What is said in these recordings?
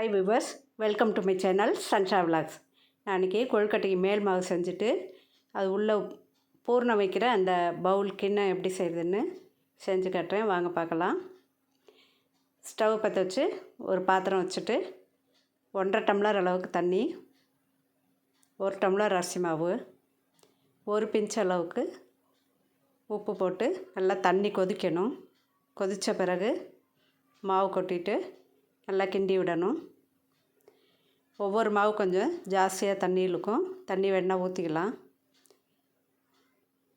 Hi viewers welcome to my channel Sansha vlogs நான் அன்றைக்கி கொழுக்கட்டைக்கு மேல் மாவு செஞ்சுட்டு அது உள்ளே பூர்ணம் வைக்கிற அந்த பவுல் கிண்ணம் எப்படி செய்யுதுன்னு செஞ்சு கட்டுறேன். வாங்க பார்க்கலாம். ஸ்டவ் பற்ற வச்சு ஒரு பாத்திரம் வச்சுட்டு ஒன்றரை டம்ளர் அளவுக்கு தண்ணி ஒரு டம்ளர் அரிசி மாவு ஒரு பிஞ்ச் அளவுக்கு உப்பு போட்டு நல்லா தண்ணி கொதிக்கணும். கொதித்த பிறகு மாவு கொட்டிட்டு நல்லா கிண்டி விடணும். ஒவ்வொரு மாவு கொஞ்சம் ஜாஸ்தியாக தண்ணி இழுக்கும். தண்ணி வேணால் ஊற்றிக்கலாம்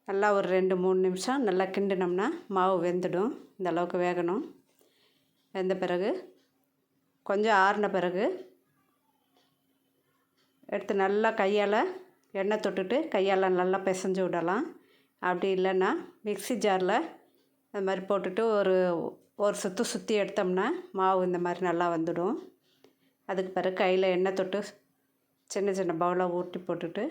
நல்லா ஒரு ரெண்டு மூணு நிமிஷம் நல்லா கிண்டினோம்னா மாவு வெந்துடும். இந்த அளவுக்கு வேகணும். வெந்த பிறகு கொஞ்சம் ஆறின பிறகு எடுத்து நல்லா கையால் எண்ணெய் தொட்டுட்டு கையால் நல்லா பிசைஞ்சு விடலாம். அப்படி இல்லைன்னா மிக்சி ஜாரில் அது மாதிரி போட்டுட்டு ஒரு ஒரு சுற்று சுற்றி எடுத்தோம்னா மாவு இந்த மாதிரி நல்லா வந்துடும். அதுக்கு பிறகு கையில் எண்ணெய் தொட்டு சின்ன சின்ன பவுலாக ஊட்டி போட்டுட்டு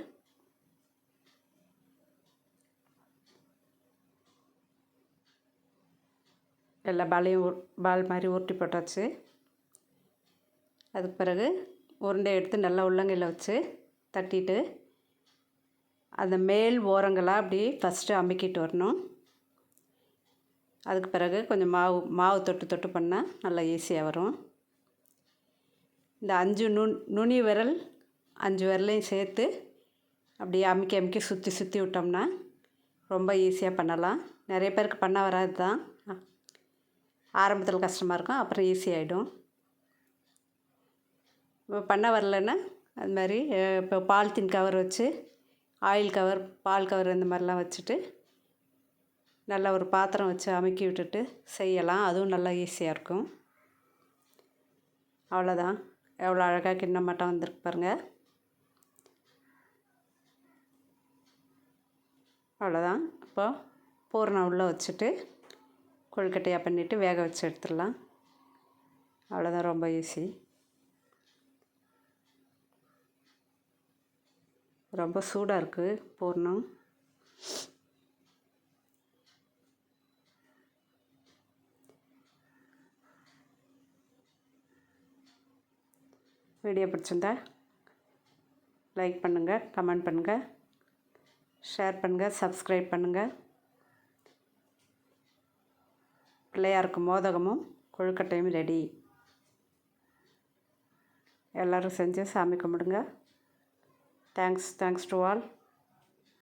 எல்லா பாலையும் பால் மாதிரி உருட்டி போட்டாச்சு. அதுக்கு பிறகு உருண்டை எடுத்து நல்லா உள்ளங்கையில் வச்சு தட்டிட்டு அந்த மேல் ஓரங்களாக அப்படி ஃபஸ்ட்டு அமுக்கிட்டு வரணும். அதுக்கு பிறகு கொஞ்சம் மாவு மாவு தொட்டு தொட்டு பண்ணால் நல்லா ஈஸியாக வரும். இந்த அஞ்சு நு நுனி விரல் அஞ்சு விரலையும் சேர்த்து அப்படியே அமுக்கி அமுக்கி சுற்றி சுற்றி விட்டோம்னா ரொம்ப ஈஸியாக பண்ணலாம். நிறைய பேருக்கு பண்ண வராது தான். ஆரம்பத்தில் கஷ்டமாக இருக்கும் அப்புறம் ஈஸியாகிடும் இப்போ பண்ண வரலன்னா அது மாதிரி இப்போ பாலித்தீன் கவர் வச்சு ஆயில் கவர் பால் கவர் இந்த மாதிரிலாம் வச்சுட்டு நல்லா ஒரு பாத்திரம் வச்சு அமுக்கி விட்டுட்டு செய்யலாம். அதுவும் நல்லா ஈஸியாக இருக்கும். அவ்வளோதான் எவ்வளோ அழகாக கிண்ணம் மட்டும் வந்திருக்கு பாருங்கள் அவ்வளோதான். இப்போ பூர்ணம் உள்ளே வச்சுட்டு கொழுக்கட்டையாக பண்ணிவிட்டு வேக வச்சு எடுத்துடலாம். அவ்வளோதான் ரொம்ப ஈஸி ரொம்ப சூடாக இருக்குது பூர்ணம். வீடியோ பிடிச்சிருந்தா லைக் பண்ணுங்கள் கமெண்ட் பண்ணுங்கள் ஷேர் பண்ணுங்கள் சப்ஸ்கிரைப் பண்ணுங்கள் பிள்ளையாருக்கு மோதகமும் கொழுக்கட்டையும் ரெடி. எல்லோரும் செஞ்சு சாமி கும்பிடுங்க. Thanks thanks to all